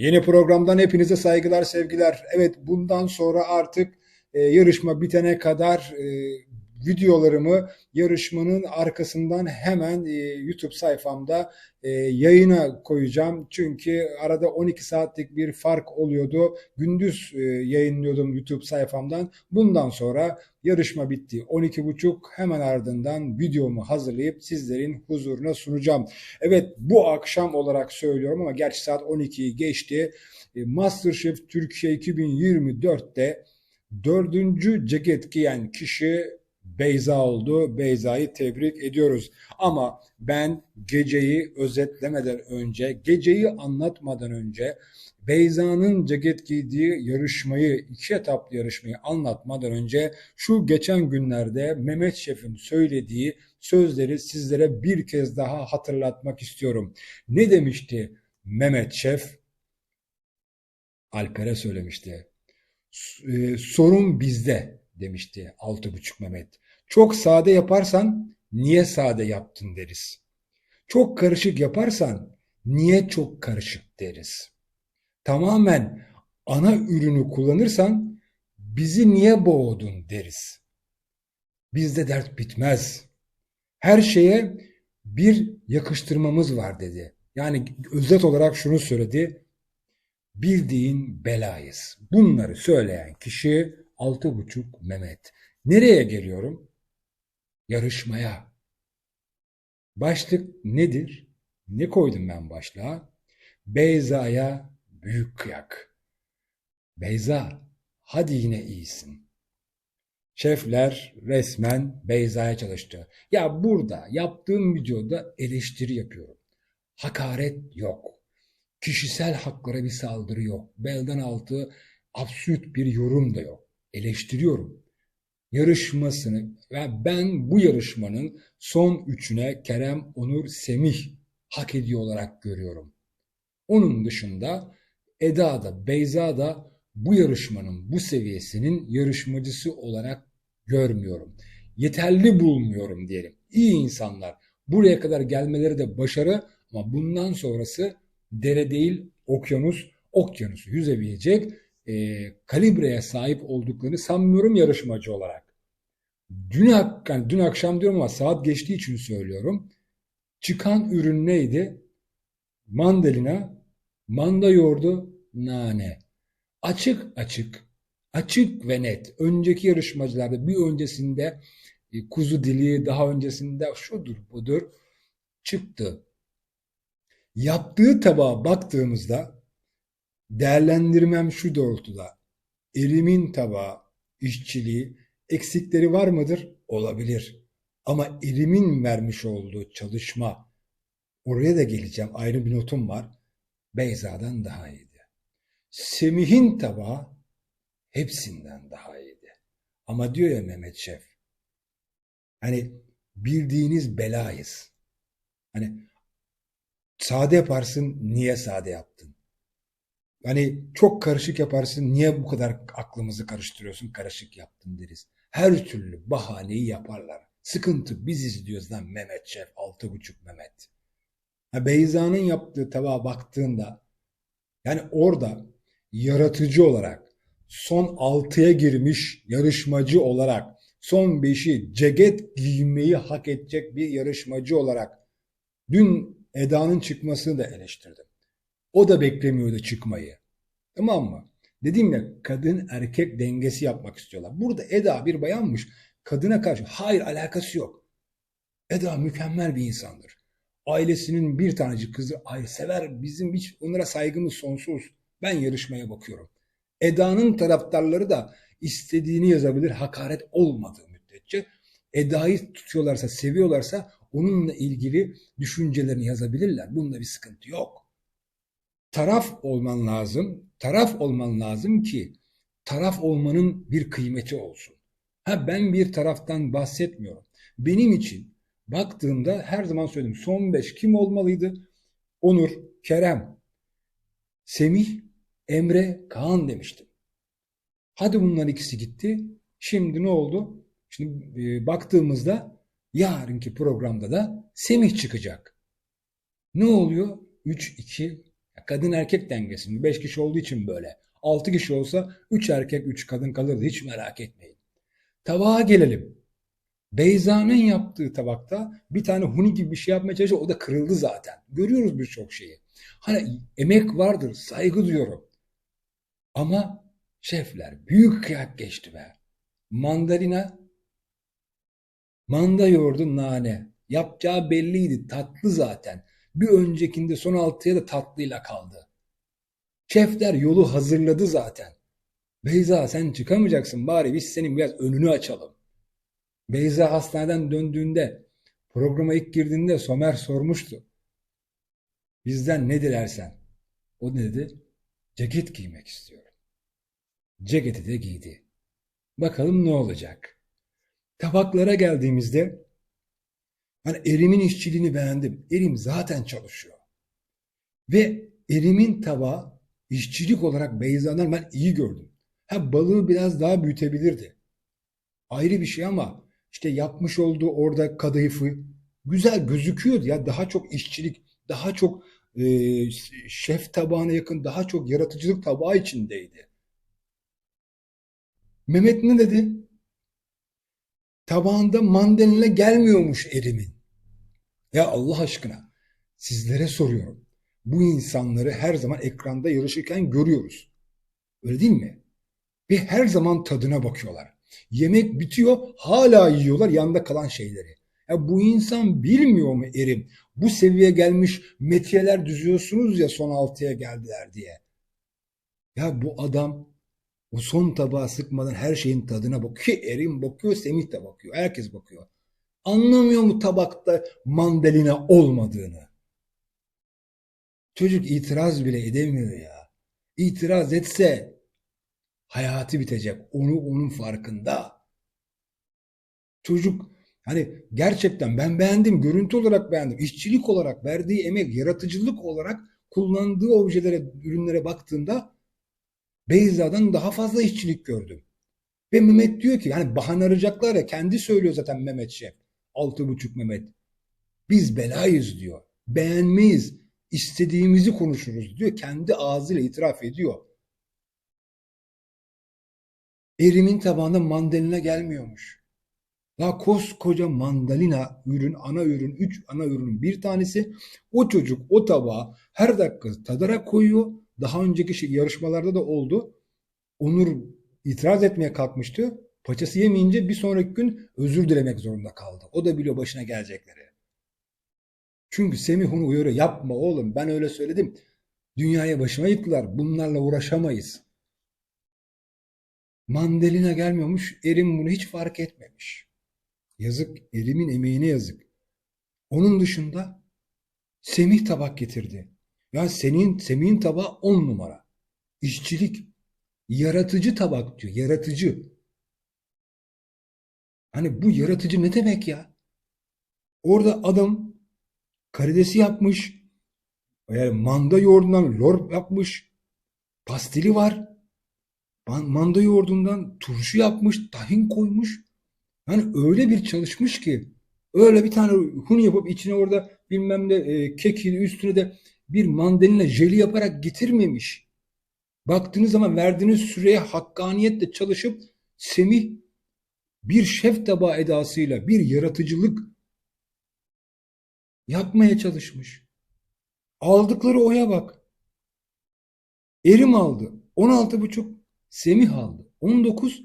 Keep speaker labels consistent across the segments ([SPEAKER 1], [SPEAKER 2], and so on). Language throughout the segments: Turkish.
[SPEAKER 1] Yeni programdan hepinize saygılar, sevgiler. Evet, bundan sonra artık e, yarışma bitene kadar e, videolarımı yarışmanın arkasından hemen e, YouTube sayfamda e, yayına koyacağım. Çünkü arada 12 saatlik bir fark oluyordu. Gündüz e, yayınlıyordum YouTube sayfamdan. Bundan sonra yarışma bitti. 12.30 hemen ardından videomu hazırlayıp sizlerin huzuruna sunacağım. Evet bu akşam olarak söylüyorum ama gerçi saat 12'yi geçti. E, Masterchef Türkiye 2024'te dördüncü ceket giyen kişi Beyza oldu. Beyza'yı tebrik ediyoruz. Ama ben geceyi özetlemeden önce, geceyi anlatmadan önce Beyza'nın ceket giydiği yarışmayı, iki etaplı yarışmayı anlatmadan önce şu geçen günlerde Mehmet Şef'in söylediği sözleri sizlere bir kez daha hatırlatmak istiyorum. Ne demişti Mehmet Şef? Alper'e söylemişti. E, sorun bizde demişti altı buçuk Mehmet. Çok sade yaparsan niye sade yaptın deriz. Çok karışık yaparsan niye çok karışık deriz. Tamamen ana ürünü kullanırsan bizi niye boğdun deriz. Bizde dert bitmez. Her şeye bir yakıştırmamız var dedi. Yani özet olarak şunu söyledi. Bildiğin belayız. Bunları söyleyen kişi altı buçuk Mehmet. Nereye geliyorum? Yarışmaya. Başlık nedir? Ne koydum ben başlığa? Beyza'ya büyük kıyak. Beyza, hadi yine iyisin. Şefler resmen Beyza'ya çalıştı. Ya burada yaptığım videoda eleştiri yapıyorum. Hakaret yok. Kişisel haklara bir saldırı yok. Belden altı absürt bir yorum da yok. Eleştiriyorum. Yarışmasını ve ben bu yarışmanın son üçüne Kerem, Onur, Semih hak ediyor olarak görüyorum. Onun dışında Eda da Beyza da bu yarışmanın bu seviyesinin yarışmacısı olarak görmüyorum. Yeterli bulmuyorum diyelim. İyi insanlar. Buraya kadar gelmeleri de başarı ama bundan sonrası dere değil okyanus, okyanusu yüzebilecek e, kalibreye sahip olduklarını sanmıyorum yarışmacı olarak. Dün, yani dün akşam diyorum ama saat geçtiği için söylüyorum. Çıkan ürün neydi? Mandalina, manda yoğurdu, nane. Açık açık, açık ve net. Önceki yarışmacılarda bir öncesinde e, kuzu dili, daha öncesinde şudur budur çıktı. Yaptığı tabağa baktığımızda değerlendirmem şu doğrultuda. Elimin tabağı, işçiliği, eksikleri var mıdır? Olabilir. Ama elimin vermiş olduğu çalışma, oraya da geleceğim ayrı bir notum var. Beyza'dan daha iyiydi. Semih'in tabağı hepsinden daha iyiydi. Ama diyor ya Mehmet Şef, hani bildiğiniz belayız. Hani sade yaparsın, niye sade yaptın? Hani çok karışık yaparsın, niye bu kadar aklımızı karıştırıyorsun, karışık yaptın deriz. Her türlü bahaneyi yaparlar. Sıkıntı biz izliyoruz lan Mehmet Şef, altı buçuk Mehmet. Ha, Beyza'nın yaptığı tabağa baktığında, yani orada yaratıcı olarak, son altıya girmiş yarışmacı olarak, son beşi ceket giymeyi hak edecek bir yarışmacı olarak, dün Eda'nın çıkmasını da eleştirdim. O da beklemiyordu çıkmayı. Tamam mı? Dedim ya kadın erkek dengesi yapmak istiyorlar. Burada Eda bir bayanmış. Kadına karşı hayır alakası yok. Eda mükemmel bir insandır. Ailesinin bir tanecik kızı ay sever. Bizim hiç onlara saygımız sonsuz. Ben yarışmaya bakıyorum. Eda'nın taraftarları da istediğini yazabilir hakaret olmadığı müddetçe. Eda'yı tutuyorlarsa, seviyorlarsa onunla ilgili düşüncelerini yazabilirler. Bunda bir sıkıntı yok. Taraf olman lazım. Taraf olman lazım ki taraf olmanın bir kıymeti olsun. Ha ben bir taraftan bahsetmiyorum. Benim için baktığımda her zaman söyledim son beş kim olmalıydı? Onur, Kerem, Semih, Emre, Kaan demiştim. Hadi bunların ikisi gitti. Şimdi ne oldu? Şimdi e, baktığımızda yarınki programda da Semih çıkacak. Ne oluyor? 3-2 Kadın erkek dengesi. Beş kişi olduğu için böyle. Altı kişi olsa üç erkek üç kadın kalırdı. Hiç merak etmeyin. Tabağa gelelim. Beyza'nın yaptığı tabakta bir tane huni gibi bir şey yapmaya çalışıyor. O da kırıldı zaten. Görüyoruz birçok şeyi. Hani emek vardır. Saygı duyuyorum. Ama şefler büyük kıyak geçti be. Mandalina, manda yoğurdu nane. Yapacağı belliydi. Tatlı zaten. Bir öncekinde son altıya da tatlıyla kaldı. Şefler yolu hazırladı zaten. Beyza sen çıkamayacaksın bari biz senin biraz önünü açalım. Beyza hastaneden döndüğünde programa ilk girdiğinde Somer sormuştu. Bizden ne dilersen. O ne dedi? Ceket giymek istiyorum. Ceketi de giydi. Bakalım ne olacak. Tabaklara geldiğimizde hani Erim'in işçiliğini beğendim. Erim zaten çalışıyor. Ve Erim'in tabağı işçilik olarak Beyza'dan ben iyi gördüm. Ha balığı biraz daha büyütebilirdi. Ayrı bir şey ama işte yapmış olduğu orada kadayıfı güzel gözüküyordu ya daha çok işçilik, daha çok e, şef tabağına yakın, daha çok yaratıcılık tabağı içindeydi. Mehmet ne dedi? Tabağında mandalina gelmiyormuş erimin. Ya Allah aşkına sizlere soruyorum. Bu insanları her zaman ekranda yarışırken görüyoruz. Öyle değil mi? Ve her zaman tadına bakıyorlar. Yemek bitiyor, hala yiyorlar yanında kalan şeyleri. Ya bu insan bilmiyor mu Erim? Bu seviyeye gelmiş metiyeler düzüyorsunuz ya son altıya geldiler diye. Ya bu adam o son tabağı sıkmadan her şeyin tadına bakıyor. Erim bakıyor, Semih de bakıyor. Herkes bakıyor. Anlamıyor mu tabakta mandalina olmadığını? Çocuk itiraz bile edemiyor ya. İtiraz etse hayatı bitecek. Onu onun farkında. Çocuk hani gerçekten ben beğendim, görüntü olarak beğendim, işçilik olarak verdiği emek, yaratıcılık olarak kullandığı objelere, ürünlere baktığımda Beyza'dan daha fazla işçilik gördüm. Ve Mehmet diyor ki yani bahane arayacaklar ya kendi söylüyor zaten Mehmet Şef. Altı buçuk Mehmet. Biz belayız diyor. Beğenmeyiz. istediğimizi konuşuruz diyor. Kendi ağzıyla itiraf ediyor. Erimin tabağında mandalina gelmiyormuş. La koskoca mandalina ürün, ana ürün, üç ana ürünün bir tanesi. O çocuk o tabağı her dakika tadarak koyuyor. Daha önceki şey, yarışmalarda da oldu. Onur itiraz etmeye kalkmıştı. Paçası yemeyince bir sonraki gün özür dilemek zorunda kaldı. O da biliyor başına gelecekleri. Çünkü Semih onu uyarıyor. Yapma oğlum ben öyle söyledim. Dünyaya başıma yıktılar. Bunlarla uğraşamayız. Mandalina gelmiyormuş. Erim bunu hiç fark etmemiş. Yazık. Erim'in emeğine yazık. Onun dışında Semih tabak getirdi. Ya senin Semih'in tabağı on numara. İşçilik. Yaratıcı tabak diyor. Yaratıcı. Hani bu yaratıcı ne demek ya? Orada adam karidesi yapmış. Yani manda yoğurdundan lor yapmış. Pastili var. Manda yoğurdundan turşu yapmış. Tahin koymuş. Yani öyle bir çalışmış ki öyle bir tane hun yapıp içine orada bilmem ne e, kekin üstüne de bir mandalina jeli yaparak getirmemiş. Baktığınız zaman verdiğiniz süreye hakkaniyetle çalışıp Semih bir şef tabağı edasıyla bir yaratıcılık yapmaya çalışmış. Aldıkları oya bak. Erim aldı. 16,5 Semih aldı. 19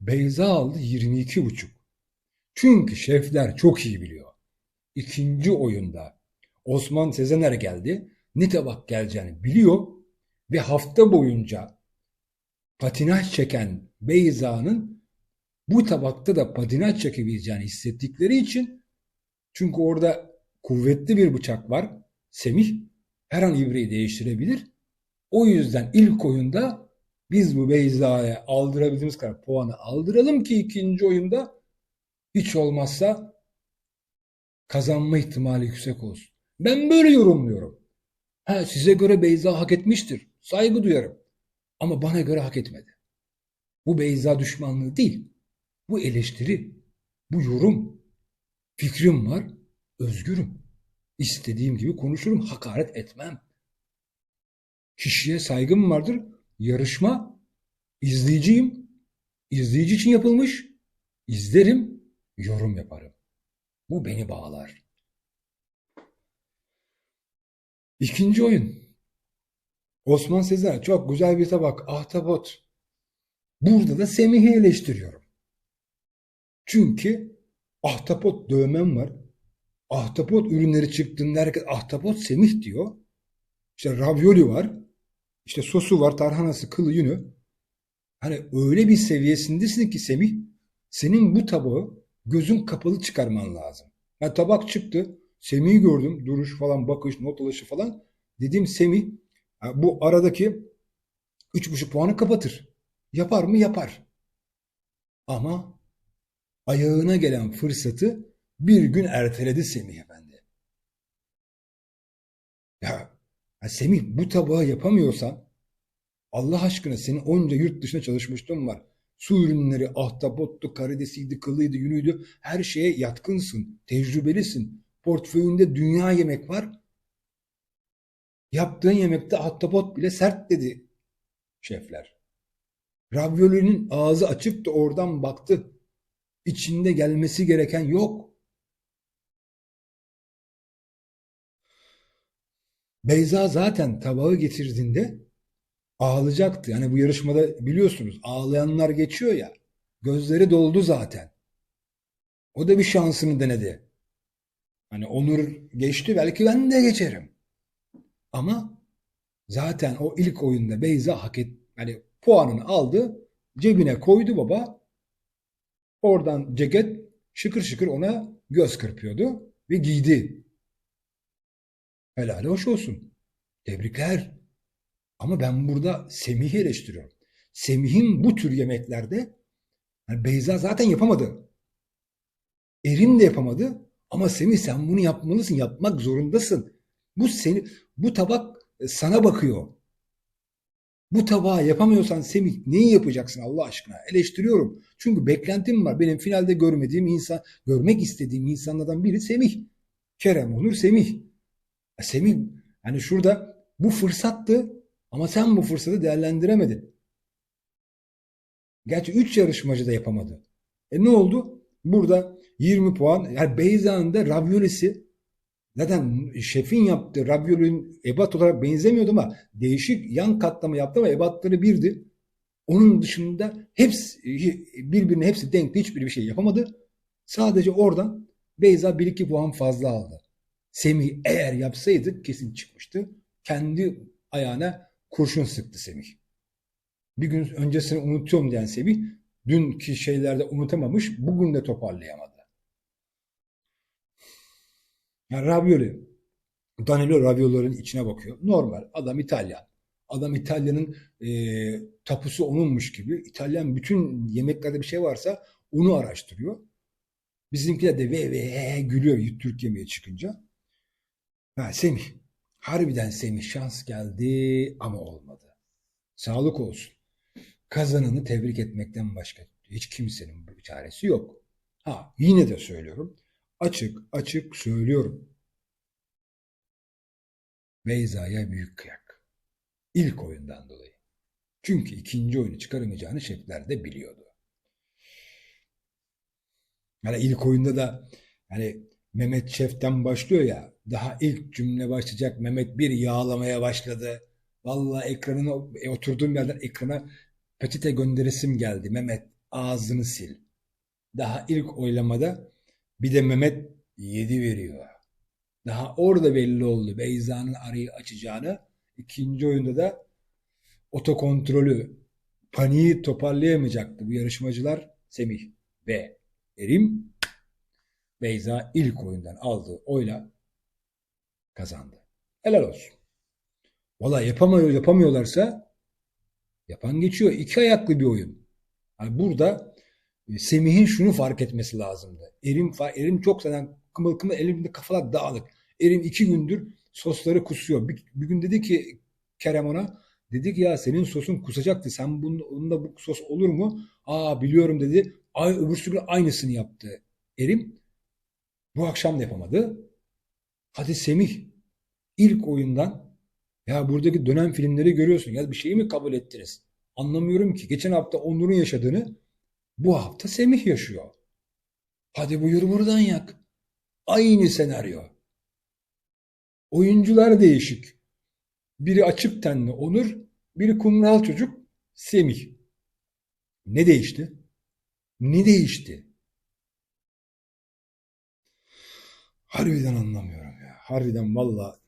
[SPEAKER 1] Beyza aldı 22,5. Çünkü şefler çok iyi biliyor. İkinci oyunda Osman Sezener geldi. Ne tabak geleceğini biliyor ve hafta boyunca patinaj çeken Beyza'nın bu tabakta da patinaj çekebileceğini hissettikleri için çünkü orada kuvvetli bir bıçak var. Semih her an ibreyi değiştirebilir. O yüzden ilk oyunda biz bu Beyza'ya aldırabildiğimiz kadar puanı aldıralım ki ikinci oyunda hiç olmazsa kazanma ihtimali yüksek olsun. Ben böyle yorumluyorum. Ha, size göre Beyza hak etmiştir. Saygı duyarım. Ama bana göre hak etmedi. Bu Beyza düşmanlığı değil. Bu eleştiri, bu yorum. Fikrim var, özgürüm. İstediğim gibi konuşurum, hakaret etmem. Kişiye saygım vardır. Yarışma, izleyiciyim. İzleyici için yapılmış. İzlerim, yorum yaparım. Bu beni bağlar. İkinci oyun. Osman Sezer çok güzel bir tabak. Ahtapot. Burada da Semih'i eleştiriyorum. Çünkü ahtapot dövmem var. Ahtapot ürünleri çıktığında herkes ahtapot Semih diyor. İşte ravioli var. İşte sosu var, tarhanası, kılı, yünü. Hani öyle bir seviyesindesin ki Semih, senin bu tabağı gözün kapalı çıkarman lazım. Yani tabak çıktı, Semih'i gördüm, duruş falan, bakış, not alışı falan. Dedim Semih, bu aradaki üç buçuk puanı kapatır. Yapar mı? Yapar. Ama ayağına gelen fırsatı bir gün erteledi Semih Efendi. Ya, ya Semih bu tabağı yapamıyorsan Allah aşkına senin onca yurt dışına çalışmışlığın var. Su ürünleri, ahtapottu, karidesiydi, kılıydı, yünüydü. Her şeye yatkınsın, tecrübelisin. Portföyünde dünya yemek var. Yaptığın yemekte ahtapot bile sert dedi şefler. Raviolinin ağzı açıktı oradan baktı. İçinde gelmesi gereken yok. Beyza zaten tabağı getirdiğinde ağlayacaktı. Yani bu yarışmada biliyorsunuz ağlayanlar geçiyor ya. Gözleri doldu zaten. O da bir şansını denedi. Hani Onur geçti belki ben de geçerim. Ama zaten o ilk oyunda Beyza hak et, yani puanını aldı, cebine koydu baba. Oradan ceket şıkır şıkır ona göz kırpıyordu ve giydi. Helal hoş olsun. Tebrikler. Ama ben burada Semih'i eleştiriyorum. Semih'in bu tür yemeklerde yani Beyza zaten yapamadı. Erin de yapamadı. Ama Semih sen bunu yapmalısın, yapmak zorundasın. Bu seni, bu tabak e, sana bakıyor. Bu tabağı yapamıyorsan Semih neyi yapacaksın Allah aşkına? Eleştiriyorum. Çünkü beklentim var. Benim finalde görmediğim insan, görmek istediğim insanlardan biri Semih. Kerem olur Semih. Ya Semih hani şurada bu fırsattı ama sen bu fırsatı değerlendiremedin. Gerçi 3 yarışmacı da yapamadı. E ne oldu? Burada 20 puan. Yani Beyza'nın da raviolisi zaten şefin yaptığı raviolinin ebat olarak benzemiyordu ama değişik yan katlama yaptı ama ebatları birdi. Onun dışında hepsi birbirine hepsi denkti. Hiçbir bir şey yapamadı. Sadece oradan Beyza 1-2 puan fazla aldı. Semih eğer yapsaydı kesin çıkmıştı. Kendi ayağına kurşun sıktı Semih. Bir gün öncesini unutuyorum diyen Semih dünkü şeylerde unutamamış, bugün de toparlayamadı. Yani ravioli. Danilo raviolilerin içine bakıyor. Normal. Adam İtalyan. Adam İtalya'nın e, tapusu onunmuş gibi. İtalyan bütün yemeklerde bir şey varsa onu araştırıyor. Bizimkiler de ve ve gülüyor Türk yemeğe çıkınca. Ha, Semih. Harbiden Semih şans geldi ama olmadı. Sağlık olsun. Kazananı tebrik etmekten başka hiç kimsenin bir çaresi yok. Ha yine de söylüyorum. Açık açık söylüyorum. Beyza'ya büyük kıyak. İlk oyundan dolayı. Çünkü ikinci oyunu çıkaramayacağını şefler de biliyordu. Yani ilk oyunda da hani Mehmet Şef'ten başlıyor ya daha ilk cümle başlayacak Mehmet bir yağlamaya başladı. Vallahi ekranına e, oturduğum yerden ekrana peçete gönderisim geldi. Mehmet ağzını sil. Daha ilk oylamada bir de Mehmet 7 veriyor. Daha orada belli oldu Beyza'nın arayı açacağını. İkinci oyunda da otokontrolü, paniği toparlayamayacaktı bu yarışmacılar Semih ve Erim. Beyza ilk oyundan aldığı oyla kazandı. Helal olsun. Valla yapamıyor, yapamıyorlarsa yapan geçiyor. İki ayaklı bir oyun. Yani burada Semih'in şunu fark etmesi lazımdı. Erim, Erim çok zaten kımıl kımıl elimde kafalar dağılık. Erim iki gündür sosları kusuyor. Bir, bir gün dedi ki Kerem ona dedi ki ya senin sosun kusacaktı. Sen bunda, bu sos olur mu? Aa biliyorum dedi. Ay, öbürsü gün aynısını yaptı. Erim bu akşam da yapamadı. Hadi Semih ilk oyundan Ya buradaki dönem filmleri görüyorsun. Ya bir şeyi mi kabul ettiniz? Anlamıyorum ki. Geçen hafta Onur'un yaşadığını bu hafta Semih yaşıyor. Hadi buyur buradan yak. Aynı senaryo. Oyuncular değişik. Biri açık tenli Onur, biri kumral çocuk Semih. Ne değişti? Ne değişti? Harbiden anlamıyorum ya. Harbiden valla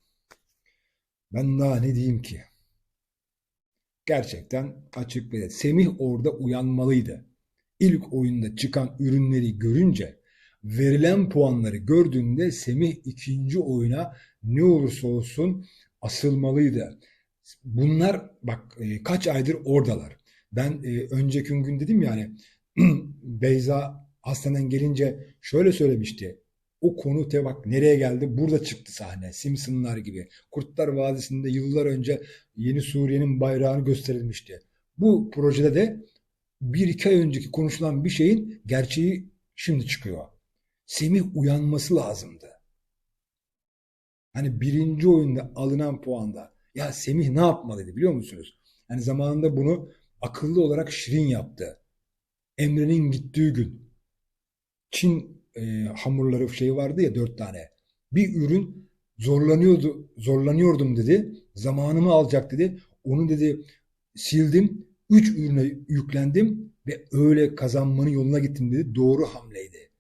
[SPEAKER 1] ben daha ne diyeyim ki? Gerçekten açık ve. Semih orada uyanmalıydı. İlk oyunda çıkan ürünleri görünce, verilen puanları gördüğünde Semih ikinci oyuna ne olursa olsun asılmalıydı. Bunlar bak e, kaç aydır oradalar. Ben e, önceki gün dedim yani Beyza hastaneden gelince şöyle söylemişti. O konu te bak nereye geldi? Burada çıktı sahne. Simpsonlar gibi. Kurtlar Vadisi'nde yıllar önce Yeni Suriye'nin bayrağını gösterilmişti. Bu projede de bir iki ay önceki konuşulan bir şeyin gerçeği şimdi çıkıyor. Semih uyanması lazımdı. Hani birinci oyunda alınan puanda ya Semih ne yapmalıydı biliyor musunuz? Hani zamanında bunu akıllı olarak Şirin yaptı. Emre'nin gittiği gün Çin e, hamurları şey vardı ya dört tane. Bir ürün zorlanıyordu, zorlanıyordum dedi. Zamanımı alacak dedi. Onu dedi sildim. Üç ürüne yüklendim ve öyle kazanmanın yoluna gittim dedi. Doğru hamleydi.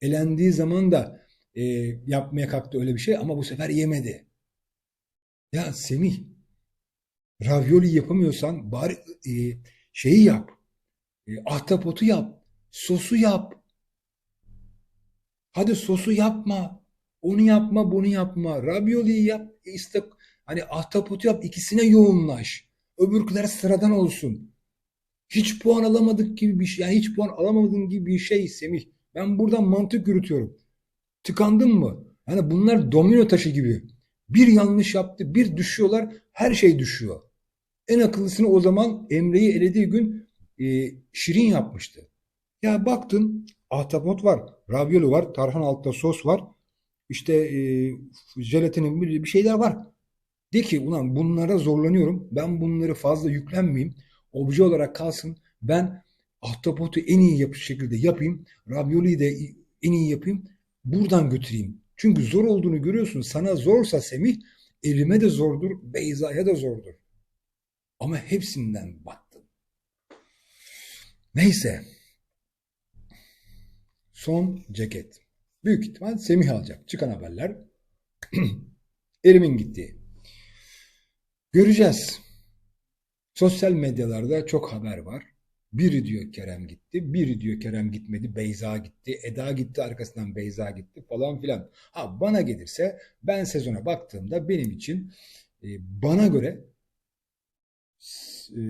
[SPEAKER 1] Elendiği zaman da e, yapmaya kalktı öyle bir şey ama bu sefer yemedi. Ya Semih ravioli yapamıyorsan bari e, şeyi yap. E, ahtapotu yap. Sosu yap. Hadi sosu yapma. Onu yapma, bunu yapma. Ravioli'yi yap. işte hani ahtapotu yap. ikisine yoğunlaş. Öbürküler sıradan olsun. Hiç puan alamadık gibi bir şey. Yani hiç puan alamadığın gibi bir şey Semih. Ben buradan mantık yürütüyorum. Tıkandın mı? Yani bunlar domino taşı gibi. Bir yanlış yaptı, bir düşüyorlar, her şey düşüyor. En akıllısını o zaman Emre'yi elediği gün e, Şirin yapmıştı. Ya baktın ahtapot var, ravioli var, tarhan altta sos var. İşte e, jelatinin bir, şeyler var. De ki ulan bunlara zorlanıyorum. Ben bunları fazla yüklenmeyeyim. Obje olarak kalsın. Ben ahtapotu en iyi yapış şekilde yapayım. Ravioli'yi de en iyi yapayım. Buradan götüreyim. Çünkü zor olduğunu görüyorsun. Sana zorsa Semih, elime de zordur, Beyza'ya da zordur. Ama hepsinden battım. Neyse. Son ceket. Büyük ihtimal Semih alacak. Çıkan haberler. Erimin gitti. Göreceğiz. Sosyal medyalarda çok haber var. Biri diyor Kerem gitti, biri diyor Kerem gitmedi, Beyza gitti, Eda gitti, arkasından Beyza gitti falan filan. Ha bana gelirse ben sezona baktığımda benim için e, bana göre e,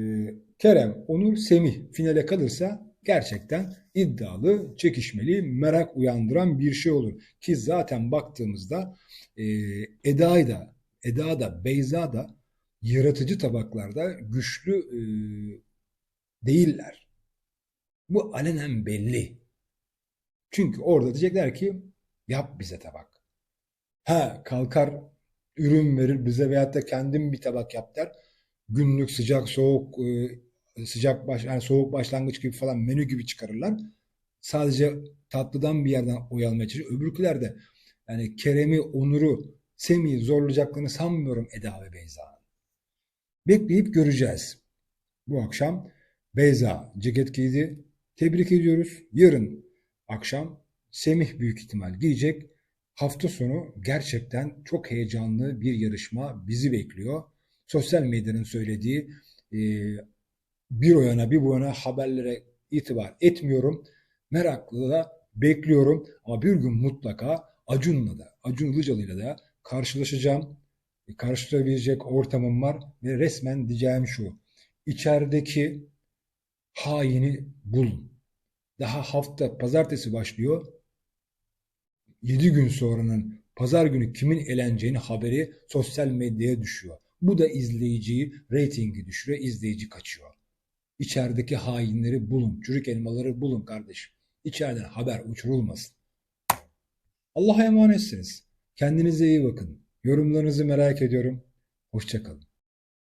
[SPEAKER 1] Kerem, Onur, Semih finale kalırsa gerçekten iddialı, çekişmeli, merak uyandıran bir şey olur. Ki zaten baktığımızda e, Eda'yı da, Eda da, Beyza da yaratıcı tabaklarda güçlü e, değiller. Bu alenen belli. Çünkü orada diyecekler ki yap bize tabak. Ha kalkar ürün verir bize veyahut da kendin bir tabak yap der. Günlük sıcak soğuk e, sıcak baş yani soğuk başlangıç gibi falan menü gibi çıkarırlar. Sadece tatlıdan bir yerden oy almaya çalışıyor. Öbürküler de yani Kerem'i, Onur'u, Semih'i zorlayacaklarını sanmıyorum Eda ve Beyza'nın. Bekleyip göreceğiz. Bu akşam Beyza ceket giydi. Tebrik ediyoruz. Yarın akşam Semih büyük ihtimal giyecek. Hafta sonu gerçekten çok heyecanlı bir yarışma bizi bekliyor. Sosyal medyanın söylediği e, bir o yana bir bu yana haberlere itibar etmiyorum. Meraklı da bekliyorum. Ama bir gün mutlaka Acun'la da, Acun Ilıcalı'yla da karşılaşacağım. E, karşılayabilecek ortamım var ve resmen diyeceğim şu. İçerideki haini bulun. Daha hafta pazartesi başlıyor. 7 gün sonranın pazar günü kimin eleneceğini haberi sosyal medyaya düşüyor. Bu da izleyiciyi, reytingi düşürüyor, izleyici kaçıyor. İçerideki hainleri bulun, çürük elmaları bulun kardeşim. İçeriden haber uçurulmasın. Allah'a emanetsiniz. Kendinize iyi bakın. Yorumlarınızı merak ediyorum. Hoşça kalın.